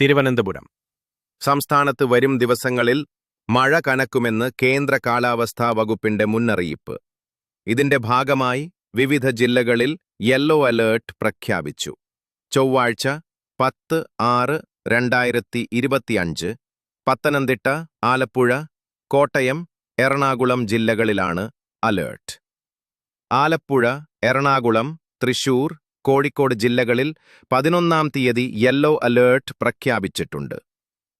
തിരുവനന്തപുരം. സംസ്ഥാനത്ത് വരും ദിവസങ്ങളിൽ മഴ കനക്കുമെന്ന് കേന്ദ്ര കാലാവസ്ഥാ വകുപ്പിന്റെ മുന്നറിയിപ്പ്. ഇതിന്റെ ഭാഗമായി വിവിധ ജില്ലകളിൽ യെല്ലോ അലേർട്ട് പ്രഖ്യാപിച്ചു. ചൊവ്വാഴ്ച പത്ത് ആറ് രണ്ടായിരത്തി ഇരുപത്തിയഞ്ച് പത്തനംതിട്ട ആലപ്പുഴ കോട്ടയം എറണാകുളം ജില്ലകളിലാണ് അലേർട്ട്. ആലപ്പുഴ എറണാകുളം തൃശൂർ കോഴിക്കോട് ജില്ലകളിൽ പതിനൊന്നാം തീയതി യെല്ലോ അലേർട്ട് പ്രഖ്യാപിച്ചിട്ടുണ്ട്.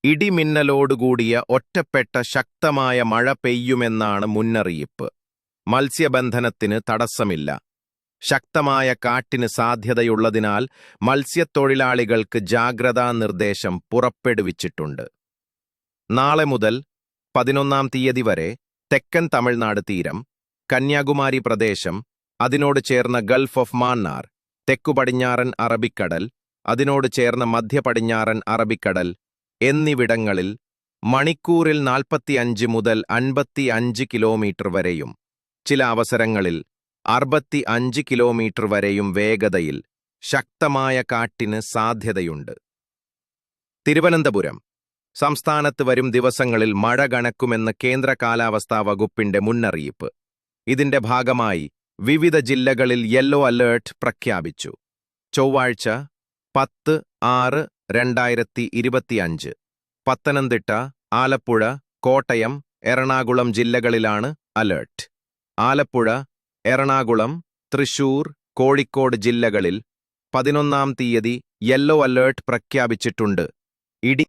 ഇടിമിന്നലോടുകൂടിയ ഒറ്റപ്പെട്ട ശക്തമായ മഴ പെയ്യുമെന്നാണ് മുന്നറിയിപ്പ്. മത്സ്യബന്ധനത്തിന് തടസ്സമില്ല. ശക്തമായ കാറ്റിന് സാധ്യതയുള്ളതിനാൽ മത്സ്യത്തൊഴിലാളികൾക്ക് ജാഗ്രതാ നിർദ്ദേശം പുറപ്പെടുവിച്ചിട്ടുണ്ട്. നാളെ മുതൽ പതിനൊന്നാം തീയതി വരെ തെക്കൻ തമിഴ്നാട് തീരം കന്യാകുമാരി പ്രദേശം അതിനോട് ചേർന്ന ഗൾഫ് ഓഫ് മാന്നാർ തെക്കുപടിഞ്ഞാറൻ അറബിക്കടൽ അതിനോട് ചേർന്ന മധ്യപടിഞ്ഞാറൻ അറബിക്കടൽ എന്നിവിടങ്ങളിൽ മണിക്കൂറിൽ നാൽപ്പത്തിയഞ്ച് മുതൽ അൻപത്തി അഞ്ച് കിലോമീറ്റർ വരെയും ചില അവസരങ്ങളിൽ അറുപത്തി അഞ്ച് കിലോമീറ്റർ വരെയും വേഗതയിൽ ശക്തമായ കാട്ടിന് സാധ്യതയുണ്ട്. തിരുവനന്തപുരം. സംസ്ഥാനത്ത് വരും ദിവസങ്ങളിൽ മഴ കണക്കുമെന്ന് കേന്ദ്ര കാലാവസ്ഥാ വകുപ്പിന്റെ മുന്നറിയിപ്പ്. ഇതിന്റെ ഭാഗമായി വിവിധ ജില്ലകളിൽ യെല്ലോ അലേർട്ട് പ്രഖ്യാപിച്ചു. ചൊവ്വാഴ്ച പത്ത് ആറ് രണ്ടായിരത്തി ഇരുപത്തിയഞ്ച് പത്തനംതിട്ട ആലപ്പുഴ കോട്ടയം എറണാകുളം ജില്ലകളിലാണ് അലേർട്ട്. ആലപ്പുഴ എറണാകുളം തൃശൂർ കോഴിക്കോട് ജില്ലകളിൽ പതിനൊന്നാം തീയതി യെല്ലോ അലേർട്ട് പ്രഖ്യാപിച്ചിട്ടുണ്ട്. ഇടി